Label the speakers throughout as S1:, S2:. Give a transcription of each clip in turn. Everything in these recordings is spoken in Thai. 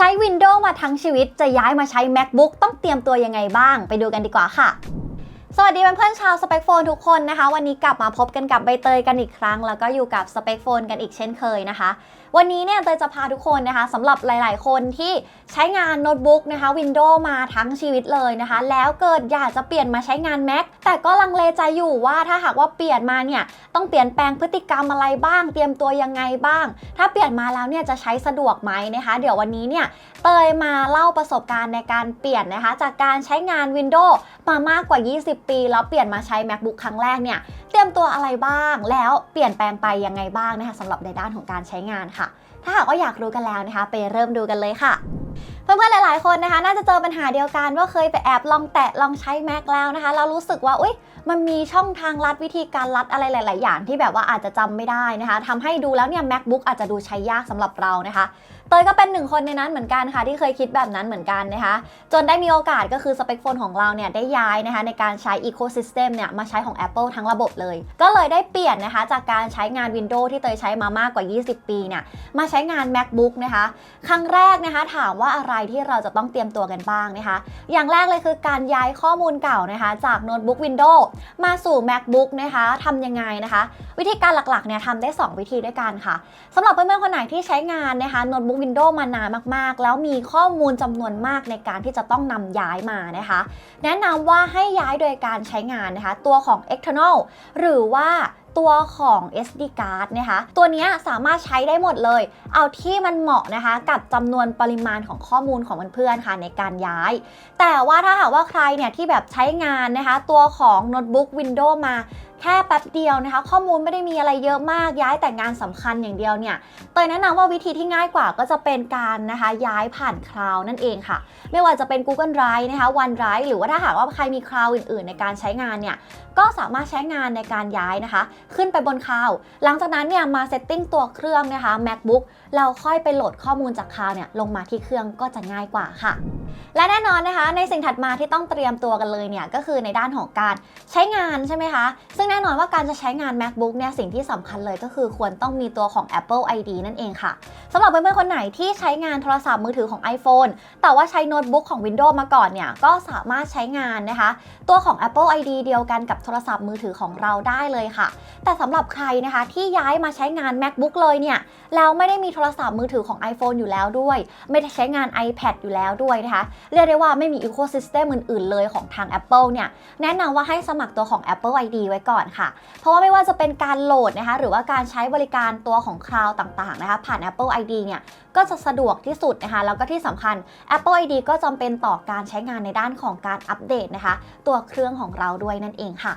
S1: ช้ Windows มาทั้งชีวิตจะย้ายมาใช้ MacBook ต้องเตรียมตัวยังไงบ้าง ไปดูกันดีกว่าค่ะสวัสดีเพื่อนๆชาวสเปคโฟนทุกคนนะคะ วันนี้กลับมาพบกันกับใบเตยกันอีกครั้ง แล้วก็อยู่กับสเปคโฟนกันอีกเช่นเคยนะคะ วันนี้เนี่ยเตยจะพาทุกคนนะคะสำหรับหลาย ๆ คนที่ใช้งานโน้ตบุ๊กนะคะ Windows มาทั้งชีวิตเลยนะคะ แล้วเกิดอยากจะเปลี่ยนมาใช้งาน Mac แต่ก็ลังเลใจอยู่ว่าถ้าหากว่าเปลี่ยนมาเนี่ยต้องเปลี่ยนแปลงพฤติกรรมอะไรบ้าง เตรียมตัวยังไงบ้าง ถ้าเปลี่ยนมาแล้วเนี่ยจะใช้สะดวกไหมนะคะ เดี๋ยววันนี้เนี่ยเตยมาเล่าประสบการณ์ในการเปลี่ยนนะคะ จากการใช้งาน Windows มามากกว่า 20 ปี แล้วเปลี่ยนมาใช้ MacBook ครั้งแรกเนี่ยเตรียมตัวอะไรบ้าง แล้วเปลี่ยนแปลงไปยังไงบ้างนะคะสำหรับในด้านของการใช้งานค่ะ ถ้าหากว่าอยากรู้กันแล้วนะคะ ไปเริ่มดูกันเลยค่ะเพื่อนๆหลาย ๆ คนนะคะ น่าจะเจอปัญหาเดียวกันว่าเคยไปแอบลองแตะลองใช้ Mac แล้วนะคะแล้วรู้สึกว่าอุ๊ยมันมีช่องทางลัดวิธีการลัดอะไรหลาย ๆ อย่างที่แบบว่าอาจจะจำไม่ได้นะคะทำให้ดูแล้วเนี่ย macbook อาจจะดูใช้ยากสำหรับเรานะคะ เตยก็เป็นหนึ่งคนในนั้นเหมือนกันค่ะที่เคยคิดแบบนั้นเหมือนกันนะคะ จนได้มีโอกาสก็คือสเปคโฟนของเราเนี่ยได้ย้ายนะคะในการใช้ Ecosystem เนี่ยมาใช้ของ Apple ทั้งระบบเลย ก็เลยได้เปลี่ยนนะคะจากการใช้งาน Windows ที่เตยใช้มามากกว่า 20 ปีเนี่ยมาใช้งาน MacBook นะคะ ครั้งแรกนะคะถามว่าอะไรที่เราจะต้องเตรียมตัวกันบ้างนะคะ อย่างแรกเลยคือการย้ายข้อมูลเก่านะคะจากโน้ตบุ๊ก Windows มาสู่ MacBook นะคะทำยังไงนะคะ วิธีการหลักๆเนี่ยทำได้ 2 วิธีด้วยกันค่ะสำหรับเพื่อนๆคนไหนที่ใช้งานนะคะโน้ตบุ๊ก Windows มานานมากๆ แล้วมีข้อมูลจำนวนมากในการที่จะต้องนำย้ายมานะคะ แนะนำว่าให้ย้ายโดยการใช้งานนะคะ ตัวของ external หรือว่าตัวของ SD card นะคะ ตัวนี้สามารถใช้ได้หมดเลย เอาที่มันเหมาะนะคะ กับจำนวนปริมาณของข้อมูลของเพื่อนๆค่ะในการย้าย แต่ว่าถ้าหากว่าใครเนี่ยที่แบบใช้งานนะคะ ตัวของโน้ตบุ๊ก Windows มา แค่แป๊บเดียวนะคะ ข้อมูลไม่ได้มีอะไรเยอะมากย้ายแต่งานสำคัญอย่างเดียวเนี่ยเตยแนะนำว่าวิธีที่ง่ายกว่าก็จะเป็นการนะคะย้ายผ่านคลาวนั่นเองค่ะ ไม่ว่าจะเป็น Google Drive นะคะ OneDrive หรือว่าถ้าหากว่าใครมีคลาวอื่น ๆ ในการใช้งานเนี่ยก็สามารถใช้งานในการย้ายนะคะ ขึ้นไปบนคลาวหลังจากนั้นเนี่ยมาเซตติ้งตัวเครื่องนะคะ MacBook เราค่อยไปโหลดข้อมูลจากคลาวเนี่ยลงมาที่เครื่องก็จะง่ายกว่าค่ะ และแน่นอนนะคะ ในสิ่งถัดมาที่ต้องเตรียมตัวกันเลยเนี่ยก็คือในด้านของการใช้งานใช่ไหมคะซึ่งแน่นอนว่าการจะใช้งาน MacBook เนี่ยสิ่งที่สำคัญเลยก็คือควรต้องมีตัวของ Apple ID นั่นเองค่ะสำหรับเพื่อนๆคนไหนที่ใช้งานโทรศัพท์มือถือของ iPhone แต่ว่าใช้โน้ตบุ๊กของ Windows มาก่อนเนี่ยก็สามารถใช้งานนะคะ ตัวของ Apple ID เดียวกันกับโทรศัพท์มือถือของเราได้เลยค่ะ แต่สำหรับใครนะคะที่ย้ายมาใช้งาน MacBook เลยเนี่ยแล้วไม่ได้มีโทรศัพท์มือถือของ iPhone อยู่แล้วด้วย ไม่ได้ใช้งาน iPad อยู่แล้วด้วยนะคะเรียกได้ว่าไม่มี Ecosystem อื่นๆเลยของทาง Apple เนี่ยแนะนำว่าให้สมัครตัวของ Apple ID ไว้ก่อนค่ะ เพราะว่าไม่ว่าจะเป็นการโหลดนะคะหรือว่าการใช้บริการตัวของคลาวต่างๆนะคะผ่าน Apple ID เนี่ยก็จะสะดวกที่สุดนะคะแล้วก็ที่สำคัญ Apple ID ก็จำเป็นต่อการใช้งานในด้านของการอัปเดตนะคะ ตัวเครื่องของเราด้วยนั่นเองค่ะ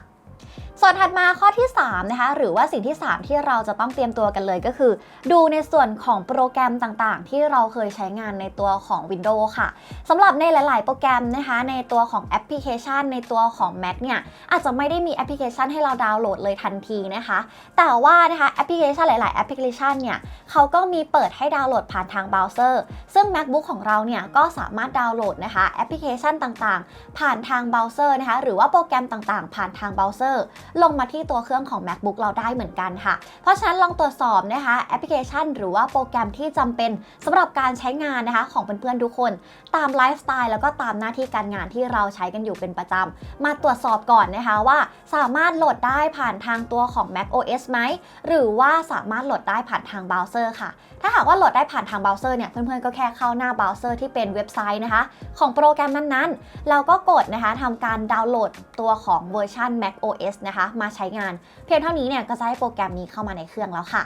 S1: ส่วนถัดมาข้อที่3นะคะหรือว่าสิ่งที่ 3 ที่เราจะต้องเตรียมตัวกันเลยก็คือ ดูในส่วนของโปรแกรมต่างๆ ที่เราเคยใช้งานในตัวของ Windows ค่ะสำหรับในหลาย ๆ โปรแกรมนะคะในตัวของแอปพลิเคชัน ในตัวของ Mac เนี่ยอาจจะไม่ได้มีแอปพลิเคชันให้เราดาวน์โหลดเลยทันทีนะคะ แต่ว่านะคะแอปพลิเคชันหลาย ๆ แอปพลิเคชันเนี่ยเขาก็มีเปิดให้ดาวน์โหลดผ่านทางเบราว์เซอร์ ซึ่ง MacBook ของเราเนี่ยก็สามารถดาวน์โหลดนะคะแอปพลิเคชันต่างๆ ผ่านทางเบราว์เซอร์นะคะหรือว่าโปรแกรมต่างๆ ผ่านทางเบราว์เซอร์ลงมาที่ตัวเครื่องของ MacBook เราได้เหมือนกันค่ะ เพราะฉะนั้นลองตรวจสอบนะคะแอปพลิเคชัน หรือว่าโปรแกรมที่จำเป็นสำหรับการใช้งานนะคะของเพื่อนๆทุกคน ตามไลฟ์สไตล์แล้วก็ตามหน้าที่การงานที่เราใช้กันอยู่เป็นประจำมาตรวจสอบก่อนนะคะว่า สามารถโหลดได้ผ่านทางตัวของ Mac OS ไหมหรือว่าสามารถโหลดได้ผ่านทางเบราว์เซอร์ค่ะ ถ้าหากว่าโหลดได้ผ่านทางเบราว์เซอร์เนี่ยเพื่อนๆก็แค่เข้าหน้าเบราว์เซอร์ที่เป็นเว็บไซต์นะคะ ของโปรแกรมนั้นๆ เราก็กดนะคะทำการดาวน์โหลดตัวของเวอร์ชัน Mac OS นะคะมาใช้งาน เพียงเท่านี้เนี่ยก็จะให้โปรแกรมนี้เข้ามาในเครื่องแล้วค่ะ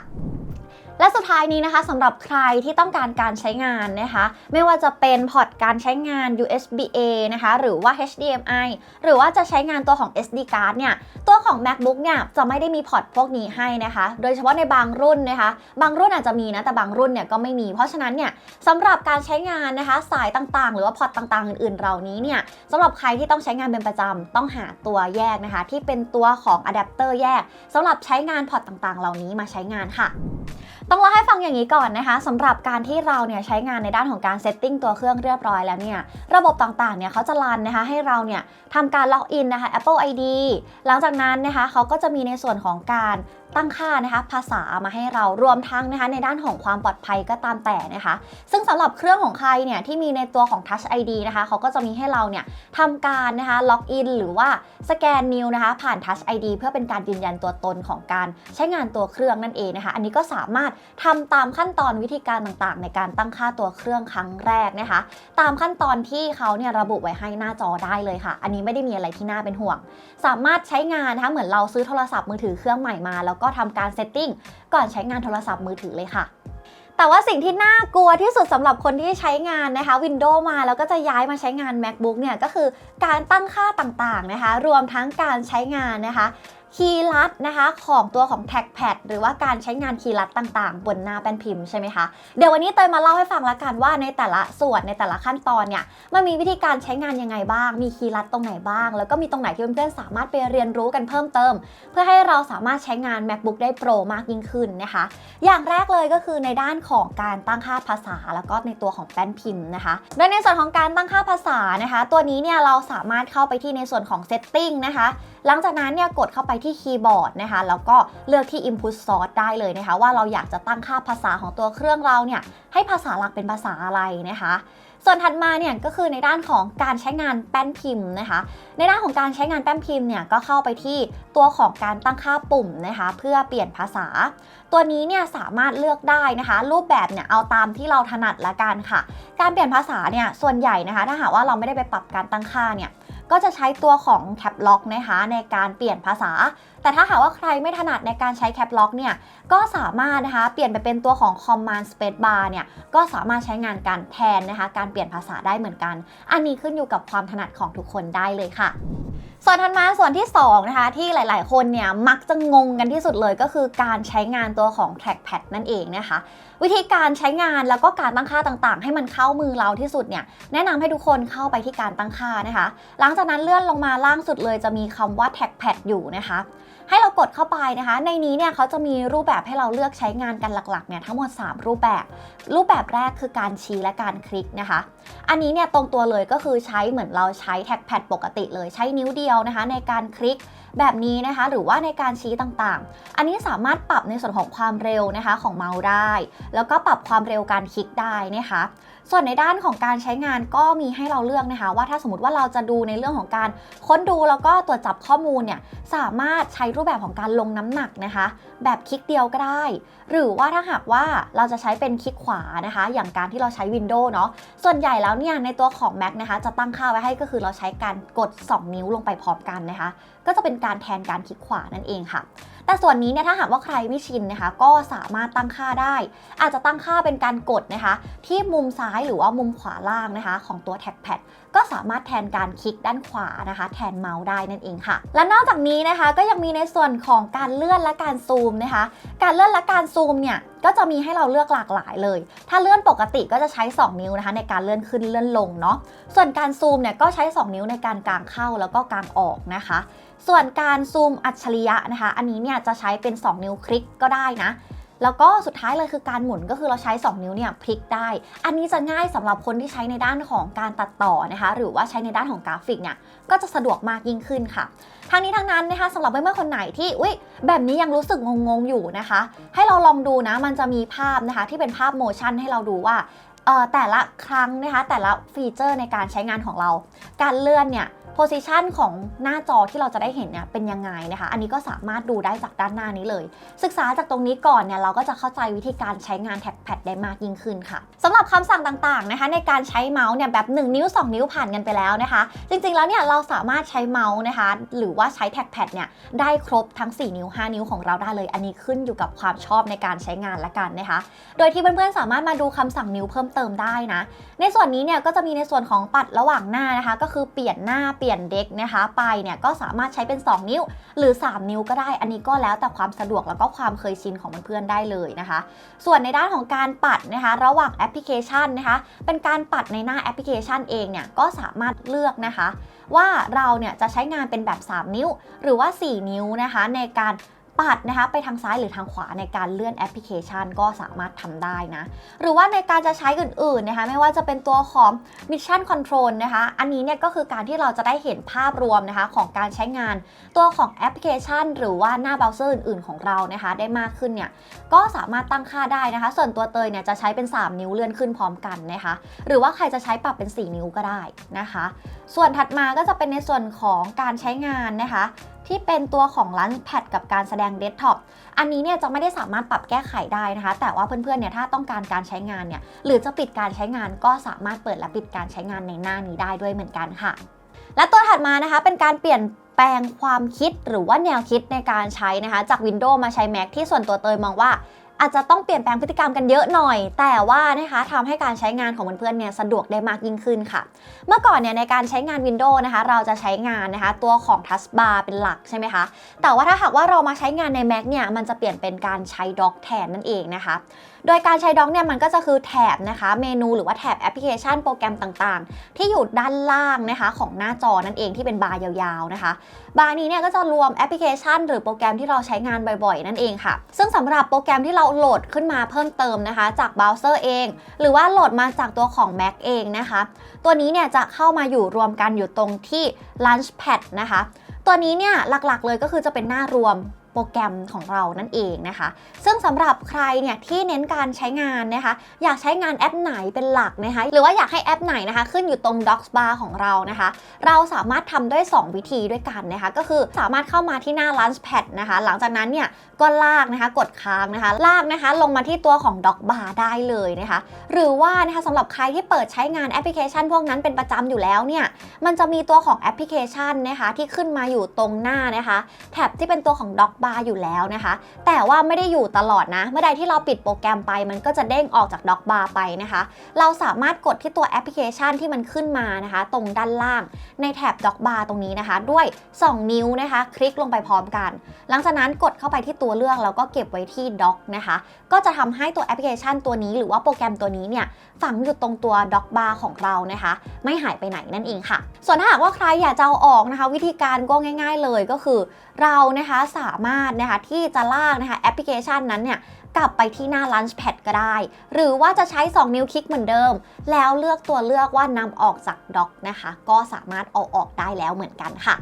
S1: และสุดท้ายนี้นะคะสำหรับใครที่ต้องการการใช้งานนะคะ ไม่ว่าจะเป็นพอร์ตการใช้งาน USB A นะคะหรือว่า HDMI หรือว่าจะใช้งานตัวของ SD card เนี่ยตัวของ MacBook เนี่ยจะไม่ได้มีพอร์ตพวกนี้ให้นะคะ โดยเฉพาะในบางรุ่นนะคะ บางรุ่นอาจจะมีนะแต่บางรุ่นเนี่ยก็ไม่มี เพราะฉะนั้นเนี่ยสำหรับการใช้งานนะคะสายต่างๆ หรือว่าพอร์ตต่างๆ อื่นๆ เหล่านี้เนี่ยสำหรับใครที่ต้องใช้งานเป็นประจำต้องหาตัวแยกนะคะ ที่เป็นตัวของอะแดปเตอร์แยกสำหรับใช้งานพอร์ตต่างๆ เหล่านี้มาใช้งานค่ะ ต้องเล่าให้ฟังอย่างนี้ก่อนนะคะสำหรับการที่เราเนี่ยใช้งานในด้านของการเซตติ้งตัวเครื่องเรียบร้อยแล้วเนี่ยระบบต่างๆเนี่ยเขาจะรันนะคะให้เราเนี่ยทำการล็อกอินนะคะ Apple ID หลังจากนั้นนะคะเขาก็จะมีในส่วนของการ ตั้งค่านะคะ ภาษามาให้เรารวมทั้งนะคะ ในด้านของความปลอดภัยก็ตามแต่นะคะ ซึ่งสำหรับเครื่องของใครเนี่ยที่มีในตัวของ Touch ID นะคะเขาก็จะมีให้เราเนี่ยทำการนะคะล็อกอินหรือว่าสแกนนิ้วนะคะ ผ่าน Touch ID เพื่อเป็นการยืนยันตัวตนของการใช้งานตัวเครื่องนั่นเองนะคะ อันนี้ก็สามารถทำตามขั้นตอนวิธีการต่างๆ ในการตั้งค่าตัวเครื่องครั้งแรกนะคะ ตามขั้นตอนที่เขาเนี่ยระบุไว้ให้หน้าจอได้เลยค่ะ อันนี้ไม่ได้มีอะไรที่น่าเป็นห่วง สามารถใช้งานนะคะเหมือนเราซื้อโทรศัพท์มือถือเครื่องใหม่มา แล้วก็ทำการเซตติ้งก่อนใช้งานโทรศัพท์มือถือเลยค่ะแต่ว่าสิ่งที่น่ากลัวที่สุดสำหรับคนที่ใช้งานนะคะ Windows มาแล้วก็จะย้ายมาใช้งาน MacBook เนี่ยก็คือการตั้งค่าต่างๆนะคะ รวมทั้งการใช้งานนะคะ คีย์ลัดนะคะของตัวของ Trackpad หรือว่าการใช้งานคีย์ลัดต่างๆ บนหน้าแป้นพิมพ์ใช่ไหมคะ เดี๋ยววันนี้เตยมาเล่าให้ฟังละกันว่าในแต่ละส่วนในแต่ละขั้นตอนเนี่ยมันมีวิธีการใช้งานยังไงบ้าง มีคีย์ลัดตรงไหนบ้าง แล้วก็มีตรงไหนที่เพื่อนๆสามารถไปเรียนรู้กันเพิ่มเติม เพื่อให้เราสามารถใช้งาน MacBook ได้โปรมากยิ่งขึ้นนะคะ อย่างแรกเลยก็คือในด้านของการตั้งค่าภาษา แล้วก็ในตัวของแป้นพิมพ์นะคะโดยในส่วนของการตั้งค่าภาษานะคะ ตัวนี้เนี่ยเราสามารถเข้าไปที่ในส่วนของ Setting นะคะหลังจากนั้นเนี่ยกดเข้าไปที่คีย์บอร์ดนะคะแล้วก็เลือกที่ Input Source ได้เลยนะคะ ว่าเราอยากจะตั้งค่าภาษาของตัวเครื่องเราเนี่ยให้ภาษาหลักเป็นภาษาอะไรนะคะ ส่วนถัดมาเนี่ยก็คือในด้านของการใช้งานแป้นพิมพ์นะคะ ในด้านของการใช้งานแป้นพิมพ์เนี่ยก็เข้าไปที่ตัวของการตั้งค่าปุ่มนะคะ เพื่อเปลี่ยนภาษา ตัวนี้เนี่ยสามารถเลือกได้นะคะ รูปแบบเนี่ยเอาตามที่เราถนัดละกันค่ะ การเปลี่ยนภาษาเนี่ยส่วนใหญ่นะคะ ถ้าหากว่าเราไม่ได้ไปปรับการตั้งค่าเนี่ย ก็จะใช้ตัวของแคปล็อกนะคะในการเปลี่ยนภาษา แต่ถ้าหากว่าใครไม่ถนัดในการใช้แคปล็อกเนี่ยก็สามารถนะคะเปลี่ยนไปเป็นตัวของ Command Space Bar เนี่ยก็สามารถใช้งานการแทนนะคะการเปลี่ยนภาษาได้เหมือนกัน อันนี้ขึ้นอยู่กับความถนัดของทุกคนได้เลยค่ะ ส่วนถัดมาส่วนที่2นะคะที่หลาย ๆ คนเนี่ยมักจะงงกันที่สุดเลยก็คือการใช้งานตัวของ trackpad นั่นเองนะคะ วิธีการใช้งานแล้วก็การตั้งค่าต่างๆ ให้มันเข้ามือเราที่สุดเนี่ยแนะนำให้ทุกคนเข้าไปที่การตั้งค่านะคะ หลังจากนั้นเลื่อนลงมาล่างสุดเลยจะมีคำว่า trackpad อยู่นะคะ ให้เรากดเข้าไปนะคะ ในนี้เนี่ยเขาจะมีรูปแบบให้เราเลือกใช้งานกันหลักๆเนี่ยทั้งหมด 3 รูปแบบ รูปแบบแรกคือการชี้และการคลิกนะคะ อันนี้เนี่ยตรงตัวเลยก็คือใช้เหมือนเราใช้แท็กแพดปกติเลยใช้นิ้วเดียวนะคะ ในการคลิกแบบนี้นะคะ หรือว่าในการชี้ต่างๆ อันนี้สามารถปรับในส่วนของความเร็วนะคะของเมาส์ได้ แล้วก็ปรับความเร็วการคลิกได้นะคะ ส่วนในด้านของการใช้งานก็มีให้เราเลือกนะคะ ว่าถ้าสมมติว่าเราจะดูในเรื่องของการค้นดูแล้วก็ตรวจจับข้อมูลเนี่ยสามารถใช้รูปแบบของการลงน้ำหนักนะคะ แบบคลิกเดียวก็ได้ หรือว่าถ้าหากว่าเราจะใช้เป็นคลิกขวานะคะ อย่างการที่เราใช้ Windows เนาะส่วนใหญ่แล้วเนี่ยในตัวของ Mac นะคะ จะตั้งค่าไว้ให้ก็คือเราใช้การกด 2 นิ้วลงไปพร้อมกันนะคะ ก็จะเป็นการแทนการคลิกขวานั่นเองค่ะแต่ส่วนนี้เนี่ยถ้าหากว่าใครไม่ชินนะคะ ก็สามารถตั้งค่าได้ อาจจะตั้งค่าเป็นการกดนะคะ ที่มุมซ้ายหรือว่ามุมขวาล่างนะคะ ของตัวแท็กแพดก็สามารถแทนการคลิกด้านขวานะคะ แทนเมาส์ได้นั่นเองค่ะ และนอกจากนี้นะคะก็ยังมีในส่วนของการเลื่อนและการซูมนะคะ การเลื่อนและการซูมเนี่ยก็จะมีให้เราเลือกหลากหลายเลย ถ้าเลื่อนปกติก็จะใช้ 2 นิ้วนะคะ ในการเลื่อนขึ้นเลื่อนลงเนาะ ส่วนการซูมเนี่ยก็ใช้ 2 นิ้วในการกางเข้าแล้วก็กางออกนะคะ ส่วนการซูมอัจฉริยะนะคะ อันนี้เนี่ยจะใช้เป็น 2 นิ้วคลิกก็ได้นะ แล้วก็สุดท้ายเลยคือการหมุนก็คือเราใช้ 2 นิ้วเนี่ยพลิกได้ อันนี้จะง่ายสำหรับคนที่ใช้ในด้านของการตัดต่อนะคะ หรือว่าใช้ในด้านของกราฟิกเนี่ยก็จะสะดวกมากยิ่งขึ้นค่ะ ทั้งนี้ทั้งนั้นนะคะสำหรับเพื่อนๆคนไหนที่อุ๊ยแบบนี้ยังรู้สึกงงๆอยู่นะคะ ให้เราลองดูนะมันจะมีภาพนะคะที่เป็นภาพโมชั่นให้เราดูว่าเออแต่ละครั้งนะคะแต่ละฟีเจอร์ในการใช้งานของเรา การเลื่อนเนี่ย โพซิชันของหน้าจอที่เราจะได้เห็นเนี่ยเป็นยังไงนะคะ อันนี้ก็สามารถดูได้จากด้านหน้านี้เลย ศึกษาจากตรงนี้ก่อนเนี่ยเราก็จะเข้าใจวิธีการใช้งานแท็กแพดได้มากยิ่งขึ้นค่ะสำหรับคำสั่งต่างๆนะคะ ในการใช้เมาส์เนี่ยแบบ 1 นิ้ว 2 นิ้วผ่านกันไปแล้วนะคะ จริงๆแล้วเนี่ยเราสามารถใช้เมาส์นะคะ หรือว่าใช้แท็กแพดเนี่ยได้ครบทั้ง 4 นิ้ว 5 นิ้วของเราได้เลย อันนี้ขึ้นอยู่กับความชอบในการใช้งานละกันนะคะ โดยที่เพื่อนๆสามารถมาดูคำสั่งนิ้วเพิ่มเติมได้นะ ในส่วนนี้เนี่ยก็จะมีในส่วนของปัดระหว่างหน้านะคะ ก็คือเปลี่ยนหน้าเปลี่ยนเด็กนะคะไปเนี่ยก็สามารถใช้เป็น 2 นิ้ว หรือ 3 นิ้วก็ได้ อันนี้ก็แล้วแต่ความสะดวกแล้วก็ความเคยชินของเพื่อนๆได้เลยนะคะ ส่วนในด้านของการปัดนะคะ ระหว่างแอปพลิเคชันนะคะ เป็นการปัดในหน้าแอปพลิเคชันเองเนี่ยก็สามารถเลือกนะคะ ว่าเราเนี่ยจะใช้งานเป็นแบบ 3 นิ้ว หรือว่า 4 นิ้วนะคะ ในการ ปัดนะคะไปทางซ้ายหรือทางขวาในการเลื่อนแอปพลิเคชันก็สามารถทำได้นะ หรือว่าในการจะใช้อื่นๆนะคะไม่ว่าจะเป็นตัวของ Mission Control นะคะอันนี้เนี่ยก็คือการที่เราจะได้เห็นภาพรวมนะคะของการใช้งานตัวของแอปพลิเคชัน หรือว่าหน้าเบราว์เซอร์อื่นๆของเรานะคะได้มากขึ้นเนี่ยก็สามารถตั้งค่าได้นะคะ ส่วนตัวเตยเนี่ยจะใช้เป็น 3 นิ้วเลื่อนขึ้นพร้อมกันนะคะ หรือว่าใครจะใช้ปรับเป็น 4 นิ้วก็ได้นะคะ ส่วนถัดมาก็จะเป็นในส่วนของการใช้งานนะคะ ที่เป็นตัวของ Launchpad กับการแสดงเดสก์ท็อปอันนี้เนี่ยจะไม่ได้สามารถปรับแก้ไขได้นะคะ แต่ว่าเพื่อนๆเนี่ยถ้าต้องการการใช้งานเนี่ยหรือจะปิดการใช้งานก็สามารถเปิดและปิดการใช้งานในหน้านี้ได้ด้วยเหมือนกันค่ะ และตัวถัดมานะคะเป็นการเปลี่ยนแปลงความคิดหรือว่าแนวคิดในการใช้นะคะ จาก Windows มาใช้ Mac ที่ส่วนตัวเตยมองว่า อาจจะต้องเปลี่ยนแปลงพฤติกรรมกันเยอะหน่อย แต่ว่านะคะทำให้การใช้งานของเพื่อนๆเนี่ยสะดวกได้มากยิ่งขึ้นค่ะ เมื่อก่อนเนี่ยในการใช้งาน Windows นะคะ เราจะใช้งานนะคะตัวของทัสบาร์เป็นหลักใช่ไหมคะ แต่ว่าถ้าหากว่าเรามาใช้งานใน Mac เนี่ยมันจะเปลี่ยนเป็นการใช้ด็อกแทนนั่นเองนะคะโดยการใช้ด็อกเนี่ยมันก็จะคือแถบนะคะเมนูหรือว่าแถบแอปพลิเคชันโปรแกรมต่างๆ ที่อยู่ด้านล่างนะคะของหน้าจอนั่นเองที่เป็นบาร์ยาวๆนะคะบาร์นี้เนี่ยก็จะรวมแอปพลิเคชัน หรือโปรแกรมที่เราใช้งานบ่อยๆ นั่นเองค่ะ ซึ่งสำหรับโปรแกรมที่เราโหลดขึ้นมาเพิ่มเติมนะคะ จากเบราว์เซอร์เอง หรือว่าโหลดมาจากตัวของ Mac เองนะคะ ตัวนี้เนี่ยจะเข้ามาอยู่รวมกันอยู่ตรงที่ Launchpad นะคะ ตัวนี้เนี่ยหลักๆเลยก็คือจะเป็นหน้ารวม รแกรมของเรานั่นเองนะคะ ซึ่งสำหรับใครเนี่ยที่เน้นการใช้งานนะคะ อยากใช้งานแอปไหนเป็นหลักนะคะ หรือว่าอยากให้แอปไหนนะคะ ขึ้นอยู่ตรง Docs Bar ของเรานะคะ เราสามารถทำด้วย 2 วิธีด้วยกันนะคะ ก็คือสามารถเข้ามาที่หน้า Launchpad นะคะ หลังจากนั้นเนี่ยก็ลากนะคะกดค้างนะคะ ลากนะคะ ลงมาที่ตัวของ Doc Bar ได้เลยนะคะ หรือว่านะคะสำหรับใครที่เปิดใช้งานแอปพลิเคชัน พวกนั้นเป็นประจำอยู่แล้วเนี่ยมันจะมีตัวของแอปพลิเคชันนะคะที่ขึ้นมาอยู่ตรงหน้านะคะ แท็บที่เป็นตัวของ Doc Bar อยู่แล้วนะคะ แต่ว่าไม่ได้อยู่ตลอดนะ เมื่อใดที่เราปิดโปรแกรมไป มันก็จะเด้งออกจาก Dock Bar ไปนะคะ เราสามารถกดที่ตัวแอปพลิเคชันที่มันขึ้นมานะคะ ตรงด้านล่างในแท็บ Dock Bar ตรงนี้นะคะ ด้วย 2 นิ้วนะคะ คลิกลงไปพร้อมกัน หลังจากนั้นกดเข้าไปที่ตัวเลือกแล้วก็เก็บไว้ที่ Dock นะคะ ก็จะทำให้ตัวแอปพลิเคชันตัวนี้ หรือว่าโปรแกรมตัวนี้เนี่ยฝังอยู่ตรงตัว Dock Bar ของเรานะคะ ไม่หายไปไหนนั่นเองค่ะ ส่วนถ้าหากว่าใครอยากจะเอาออกนะคะ วิธีการก็ง่าย ๆเลยก็คือ เรานะคะสามารถนะคะที่จะลากนะคะแอปพลิเคชันนั้นเนี่ยกลับไปที่หน้า Launchpad ก็ได้ หรือว่าจะใช้ 2 นิ้วคลิกเหมือนเดิม แล้วเลือกตัวเลือกว่านำออกจากด็อกนะคะ ก็สามารถเอาออกได้แล้วเหมือนกันค่ะ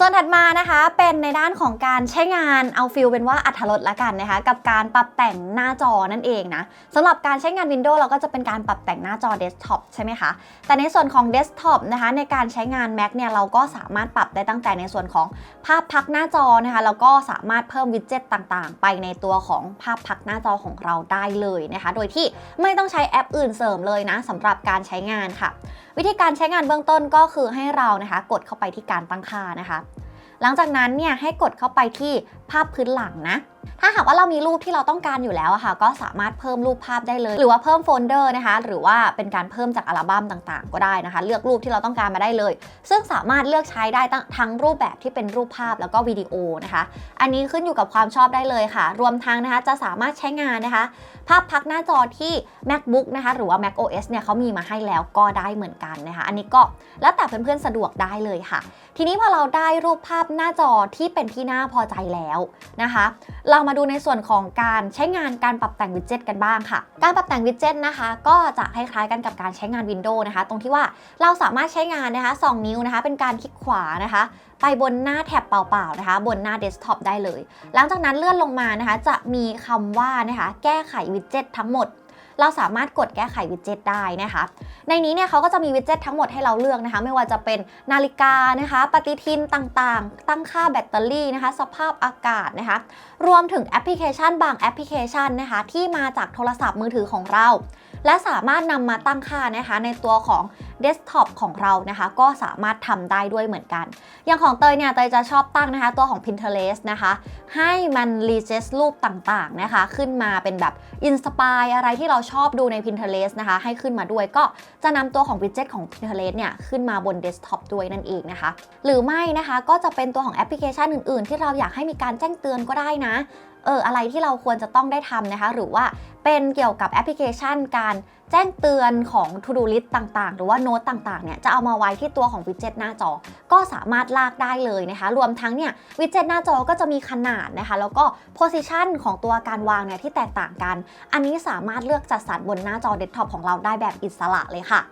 S1: ส่วนถัดมานะคะเป็นในด้านของการใช้งานเอาฟิลเป็นว่าอัธรสละกันนะคะ กับการปรับแต่งหน้าจอนั่นเองนะสำหรับการใช้งาน Windows เราก็จะเป็นการปรับแต่งหน้าจอเดสก์ท็อปใช่ไหมคะแต่ในส่วนของเดสก์ท็อปนะคะในการใช้งาน Mac เนี่ยเราก็สามารถปรับได้ตั้งแต่ในส่วนของภาพพักหน้าจอนะคะแล้วก็สามารถเพิ่มวิดเจ็ตต่างๆ ไปในตัวของภาพพักหน้าจอของเราได้เลยนะคะ โดยที่ไม่ต้องใช้แอปอื่นเสริมเลยนะสำหรับการใช้งานค่ะ วิธีการใช้งานเบื้องต้นก็คือให้เรานะคะ กดเข้าไปที่การตั้งค่านะคะ หลังจากนั้นเนี่ยให้กดเข้าไปที่ ภาพพื้นหลังนะ ถ้าหากว่าเรามีรูปที่เราต้องการอยู่แล้วอะค่ะ ก็สามารถเพิ่มรูปภาพได้เลย หรือว่าเพิ่มโฟลเดอร์นะคะ หรือว่าเป็นการเพิ่มจากอัลบั้มต่างๆ ก็ได้นะคะ เลือกรูปที่เราต้องการมาได้เลย ซึ่งสามารถเลือกใช้ได้ทั้งรูปแบบที่เป็นรูปภาพแล้วก็วิดีโอนะคะ อันนี้ขึ้นอยู่กับความชอบได้เลยค่ะ รวมทั้งนะคะจะสามารถใช้งานนะคะ ภาพพักหน้าจอที่ macbook นะคะหรือว่า mac os เนี่ยเขามีมาให้แล้วก็ได้เหมือนกันนะคะ อันนี้ก็แล้วแต่เพื่อนๆสะดวกได้เลยค่ะ ทีนี้พอเราได้รูปภาพหน้าจอที่เป็นที่น่าพอใจแล้วนะคะ เรามาดูในส่วนของการใช้งานการปรับแต่งวิดเจ็ตกันบ้างค่ะ การปรับแต่งวิดเจ็ตนะคะ ก็จะคล้ายๆกันกับการใช้งาน Windows นะคะ ตรงที่ว่าเราสามารถใช้งานนะคะ 2 นิ้วนะคะ เป็นการคลิกขวานะคะ ไปบนหน้าแท็บเปล่าๆนะคะ บนหน้าเดสก์ท็อปได้เลย หลังจากนั้นเลื่อนลงมานะคะ จะมีคำว่านะคะ แก้ไขวิดเจ็ตทั้งหมด เราสามารถกดแก้ไขวิดเจ็ตได้นะคะ ในนี้เนี่ยเขาก็จะมีวิดเจ็ตทั้งหมดให้เราเลือกนะคะ ไม่ว่าจะเป็นนาฬิกานะคะ ปฏิทินต่างๆ ตั้งค่าแบตเตอรี่นะคะ สภาพอากาศนะคะ รวมถึงแอปพลิเคชันบางแอปพลิเคชันนะคะ ที่มาจากโทรศัพท์มือถือของเรา และสามารถนำมาตั้งค่านะคะในตัวของเดสก์ท็อปของเรานะคะ ก็สามารถทำได้ด้วยเหมือนกัน อย่างของเตยเนี่ยเตยจะชอบตั้งนะคะตัวของ Pinterest นะคะ ให้มันรีเจสรูปต่างๆนะคะ ขึ้นมาเป็นแบบอินสปายอะไรที่เราชอบดูใน Pinterest นะคะ ให้ขึ้นมาด้วยก็จะนำตัวของวิดเจ็ตของ Pinterest เนี่ยขึ้นมาบนเดสก์ท็อปด้วยนั่นเองนะคะ หรือไม่นะคะก็จะเป็นตัวของแอปพลิเคชันอื่นๆ ที่เราอยากให้มีการแจ้งเตือนก็ได้นะ เอออะไรที่เราควรจะต้องได้ทำนะคะ หรือว่าเป็นเกี่ยวกับแอปพลิเคชัน การแจ้งเตือนของ To Do List ต่างๆ หรือว่าโน้ตต่างๆเนี่ยจะเอามาไว้ที่ตัวของวิดเจ็ตหน้าจอ ก็สามารถลากได้เลยนะคะ รวมทั้งเนี่ยวิดเจ็ตหน้าจอก็จะมีขนาดนะคะ แล้วก็โพสิชันของตัวการวางเนี่ยที่แตกต่างกัน อันนี้สามารถเลือกจัดสรรบนหน้าจอเดสก์ท็อปของเราได้แบบอิสระเลยค่ะ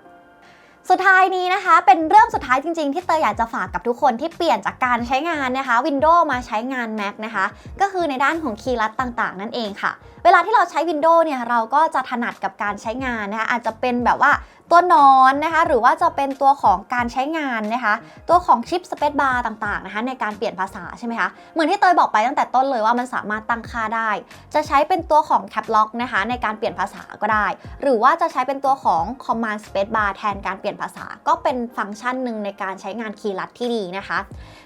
S1: สุดท้ายนี้นะคะ เป็นเรื่องสุดท้ายจริง ๆ ที่เตยอยากจะฝากกับทุกคนที่เปลี่ยนจากการใช้งานนะคะ Windows มาใช้งาน Mac นะคะ ก็คือในด้านของคีย์ลัดต่างๆ นั่นเองค่ะ เวลาที่เราใช้ Windows เนี่ยเราก็จะถนัดกับการใช้งานนะคะอาจจะเป็นแบบว่า ตัวนอนนะคะ หรือว่าจะเป็นตัวของการใช้งานนะคะ ตัวของชิปสเปซบาร์ต่างๆนะคะในการเปลี่ยนภาษาใช่ไหมคะ เหมือนที่เตยบอกไปตั้งแต่ต้นเลยว่ามันสามารถตั้งค่าได้ จะใช้เป็นตัวของ Cap Lock นะคะในการเปลี่ยนภาษาก็ได้ หรือว่าจะใช้เป็นตัวของ Command Space Bar แทนการเปลี่ยนภาษา ก็เป็นฟังก์ชันหนึ่งในการใช้งานคีย์ลัดที่ดีนะคะ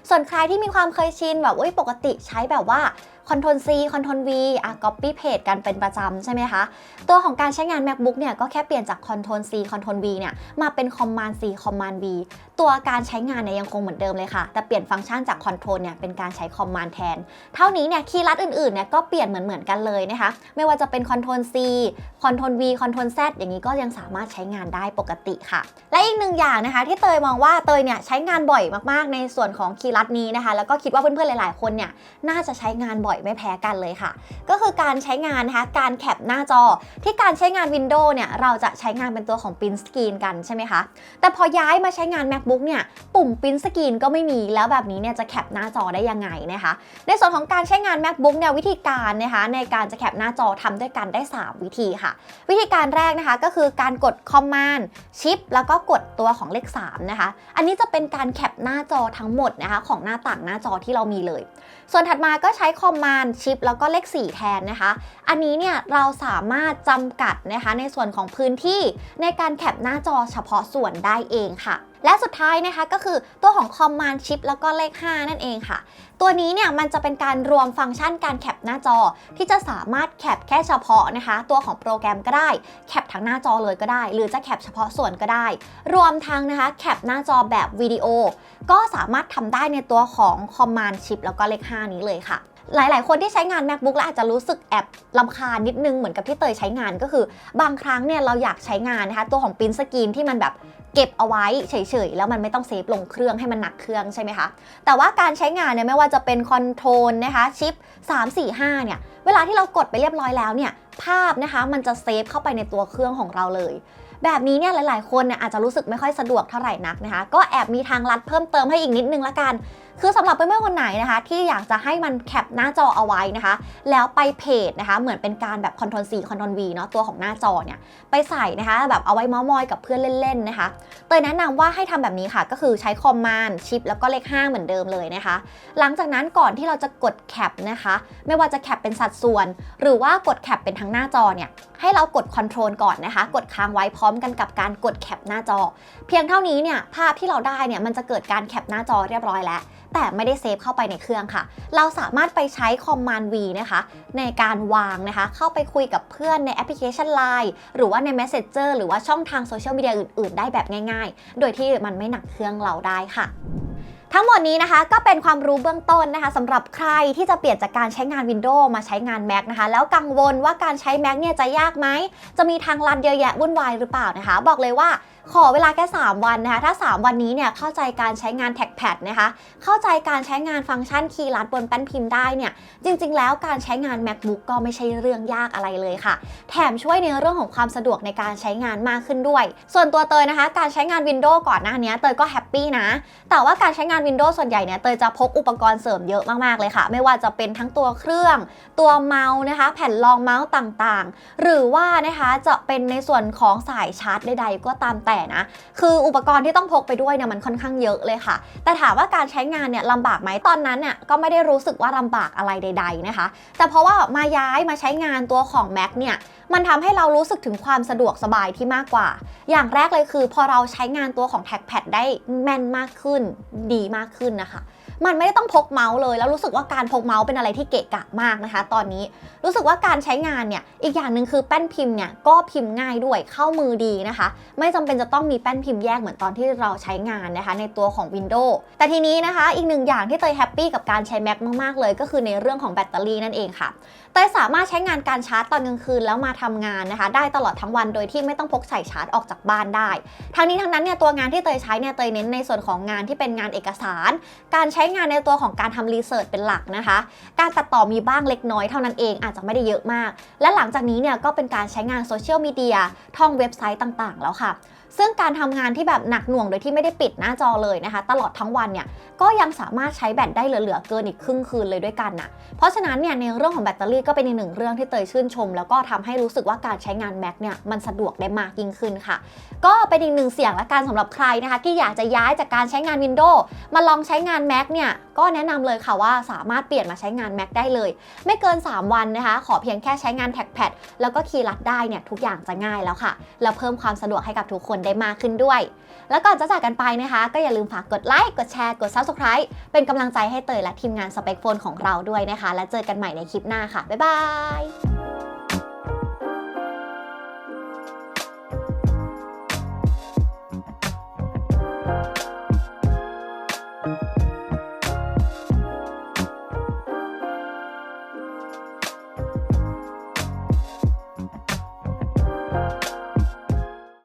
S1: ส่วนใครที่มีความเคยชินแบบอุ้ยปกติใช้แบบว่า Ctrl C Ctrl V อะ Copy Paste กันเป็นประจำใช่ไหมคะ ตัวของการใช้งาน MacBook เนี่ยก็แค่เปลี่ยนจาก Ctrl C Ctrl V เนี่ยมาเป็น Command C Command V ตัวการใช้งานเนี่ยยังคงเหมือนเดิมเลยค่ะ แต่เปลี่ยนฟังก์ชันจาก Control เนี่ยเป็นการใช้ Command แทน เท่านี้เนี่ยคีย์ลัดอื่นๆเนี่ยก็เปลี่ยนเหมือนๆกันเลยนะคะ ไม่ว่าจะเป็น Ctrl C Ctrl V Ctrl Z อย่างนี้ก็ยังสามารถใช้งานได้ปกติค่ะ และอีกหนึ่งอย่างนะคะที่เตยมองว่าเตยเนี่ยใช้งานบ่อยมากๆ ในส่วนของคีย์ลัดนี้นะคะ แล้วก็คิดว่าเพื่อนๆหลายๆ คนเนี่ยน่าจะใช้งานบ่อยไม่แพ้กันเลยค่ะ ก็คือการใช้งานนะคะการแคปหน้าจอ ที่การใช้งาน Windows เนี่ยเราจะใช้งานเป็นตัวของ Print Screen กันใช่ไหมคะแต่พอย้ายมาใช้งาน MacBook เนี่ยปุ่ม Print Screen ก็ไม่มีแล้วแบบนี้เนี่ยจะแคปหน้าจอได้ยังไงนะคะ ในส่วนของการใช้งาน MacBook เนี่ยวิธีการนะคะในการจะแคปหน้าจอทำด้วยกันได้ 3 วิธีค่ะ วิธีการแรกนะคะก็คือการกด Command Shift แล้วก็กดตัวของเลข3นะคะ อันนี้จะเป็นการแคปหน้าจอทั้งหมดนะคะของหน้าต่างหน้าจอที่เรามีเลย ส่วนถัดมาก็ใช้ Command Shift แล้วก็เลข 4 แทนนะคะ อันนี้เนี่ยเราสามารถจำกัดนะคะในส่วนของพื้นที่ในการแคปหน้าจอเฉพาะส่วนได้เองค่ะ และสุดท้ายนะคะก็คือตัวของ Command Shift แล้วก็เลข 5 นั่นเองค่ะ ตัวนี้เนี่ยมันจะเป็นการรวมฟังก์ชันการแคปหน้าจอ ที่จะสามารถแคปแค่เฉพาะนะคะ ตัวของโปรแกรมก็ได้แคปทั้งหน้าจอเลยก็ได้ หรือจะแคปเฉพาะส่วนก็ได้ รวมทั้งนะคะแคปหน้าจอแบบวิดีโอ ก็สามารถทำได้ในตัวของ Command Shift แล้วก็เลข 5 นี้เลยค่ะหลาย ๆ คนที่ใช้งาน MacBook แล้วอาจจะรู้สึกแอบลำคาญนิดนึงเหมือนกับที่เตยใช้งานก็คือ บางครั้งเนี่ยเราอยากใช้งานนะคะตัวของปริ้นสกรีนที่มันแบบ เก็บเอาไว้เฉยๆ แล้วมันไม่ต้องเซฟลงเครื่องให้มันหนักเครื่องใช่ไหมคะ แต่ว่าการใช้งานเนี่ยไม่ว่าจะเป็นคอนโทรลนะคะชิป 3 4 5 เนี่ย เวลาที่เรากดไปเรียบร้อยแล้วเนี่ย ภาพนะคะมันจะเซฟเข้าไปในตัวเครื่องของเราเลย แบบนี้เนี่ยหลาย ๆ คนเนี่ยอาจจะรู้สึกไม่ค่อยสะดวกเท่าไหร่นักนะคะ ก็แอบมีทางลัดเพิ่มเติมให้อีกนิดนึงละกัน คือสำหรับเพื่อนๆคนไหนนะคะ ที่อยากจะให้มันแคปหน้าจอเอาไว้นะคะ แล้วไปเพจนะคะ เหมือนเป็นการแบบ Ctrl C Ctrl V เนาะตัวของหน้าจอเนี่ยไปใส่นะคะ แบบเอาไว้มอมอยกับเพื่อนเล่นๆนะคะ เตยแนะนำว่าให้ทำแบบนี้ค่ะ ก็คือใช้คอมมานด์ชิปแล้วก็เลขห้าเหมือนเดิมเลยนะคะ หลังจากนั้นก่อนที่เราจะกดแคปนะคะ ไม่ว่าจะแคปเป็นสัดส่วน หรือว่ากดแคปเป็นทั้งหน้าจอเนี่ยให้เรากดคอนโทรลก่อนนะคะ กดค้างไว้พร้อมกันกับการกดแคปหน้าจอ เพียงเท่านี้เนี่ยภาพที่เราได้เนี่ยมันจะเกิดการแคปหน้าจอเรียบร้อยแล้ว แต่ไม่ได้เซฟเข้าไปในเครื่องค่ะ เราสามารถไปใช้ Command V นะคะ ในการวางนะคะ เข้าไปคุยกับเพื่อนในแอปพลิเคชัน Line หรือว่าใน Messenger หรือว่าช่องทางโซเชียลมีเดียอื่น ๆ ได้แบบง่าย ๆ โดยที่มันไม่หนักเครื่องเราได้ค่ะทั้งหมดนี้นะคะก็เป็นความรู้เบื้องต้นนะคะสำหรับใครที่จะเปลี่ยนจากการใช้งาน Windows มาใช้งาน Mac นะคะ แล้วกังวลว่าการใช้ Mac เนี่ยจะยากไหม จะมีทางลัดเยอะแยะวุ่นวายหรือเปล่านะคะ บอกเลยว่า ขอเวลาแค่ 3 วันนะคะ ถ้า 3 วันนี้เนี่ยเข้าใจการใช้งานแท็กแพดนะคะ เข้าใจการใช้งานฟังก์ชันคีย์ลัดบนแป้นพิมพ์ได้เนี่ยจริง ๆ แล้วการใช้งาน MacBook ก็ไม่ใช่เรื่องยากอะไรเลยค่ะ แถมช่วยในเรื่องของความสะดวกในการใช้งานมากขึ้นด้วย ส่วนตัวเตยนะคะ การใช้งาน Windows ก่อนหน้านี้เตยก็แฮปปี้นะ แต่ว่าการใช้งาน Windows ส่วนใหญ่เนี่ยเตยจะพกอุปกรณ์เสริมเยอะมากๆเลยค่ะ ไม่ว่าจะเป็นทั้งตัวเครื่อง ตัวเมาส์นะคะ แผ่นรองเมาส์ต่างๆ หรือว่านะคะจะเป็นในส่วนของสายชาร์จใดๆก็ตามแต่นะ คืออุปกรณ์ที่ต้องพกไปด้วยเนี่ยมันค่อนข้างเยอะเลยค่ะ แต่ถามว่าการใช้งานเนี่ยลำบากไหมตอนนั้นเนี่ยก็ไม่ได้รู้สึกว่าลำบากอะไรใด ๆนะคะ แต่เพราะว่ามาย้ายมาใช้งานตัวของ Mac เนี่ยมันทำให้เรารู้สึกถึงความสะดวกสบายที่มากกว่า อย่างแรกเลยคือ พอเราใช้งานตัวของ Trackpad ได้แม่นมากขึ้น ดีมากขึ้นนะคะ มันไม่ได้ต้องพกเมาส์เลย แล้วรู้สึกว่าการพกเมาส์เป็นอะไรที่เกะกะมากนะคะ ตอนนี้รู้สึกว่าการใช้งานเนี่ยอีกอย่างหนึ่งคือแป้นพิมพ์เนี่ยก็พิมพ์ง่ายด้วยเข้ามือดีนะคะ ไม่จำเป็นจะต้องมีแป้นพิมพ์แยกเหมือนตอนที่เราใช้งานนะคะ ในตัวของ Windows แต่ทีนี้นะคะ อีกหนึ่งอย่างที่เตยแฮปปี้กับการใช้ Mac มากๆเลย ก็คือในเรื่องของแบตเตอรี่นั่นเองค่ะ เตยสามารถใช้งานการชาร์จตอนกลางคืนแล้วมาทำงานนะคะ ได้ตลอดทั้งวันโดยที่ไม่ต้องพกใส่ชาร์จออกจากบ้านได้ ทั้งนี้ทั้งนั้นเนี่ยตัวงานที่เตยใช้เนี่ยเตยเน้นในส่วนของงานที่เป็นงานเอกสาร การใช้งานในตัวของการทำรีเสิร์ชเป็นหลักนะคะ การตัดต่อมีบ้างเล็กน้อยเท่านั้นเองอาจจะไม่ได้เยอะมาก และหลังจากนี้เนี่ยก็เป็นการใช้งานโซเชียลมีเดียท่องเว็บไซต์ต่างๆ แล้วค่ะ ซึ่งการทำงานที่แบบหนักหน่วงโดยที่ไม่ได้ปิดหน้าจอเลยนะคะ ตลอดทั้งวันเนี่ยก็ยังสามารถใช้แบตได้เหลือๆเกินอีกครึ่งคืนเลยด้วยกันน่ะเพราะฉะนั้นเนี่ยในเรื่องของแบตเตอรี่ก็เป็นอีกหนึ่งเรื่องที่เตยชื่นชม แล้วก็ทำให้รู้สึกว่าการใช้งาน Mac เนี่ยมันสะดวกได้มากยิ่งขึ้นค่ะ ก็เป็นอีกหนึ่งเสียงและการสำหรับใครนะคะ ที่อยากจะย้ายจากการใช้งาน Windows มาลองใช้งาน Mac เนี่ยก็แนะนำเลยค่ะว่าสามารถเปลี่ยนมาใช้งาน Mac ได้เลย ไม่เกิน 3 วันนะคะ ขอเพียงแค่ใช้งานแท็กแพดแล้วก็คีย์ลัดได้เนี่ยทุกอย่างจะง่ายแล้วค่ะแล้วเพิ่มความสะดวกให้กับทุกคนได้มากขึ้นด้วย แล้วก่อนจะจากกันไปนะคะ ก็อย่าลืมฝากกดไลค์ กดแชร์ กด Subscribe เป็นกำลังใจให้เตยและทีมงานสเปคโฟนของเราด้วยนะคะ แล้วเจอกันใหม่ในคลิปหน้าค่ะ บ๊ายบาย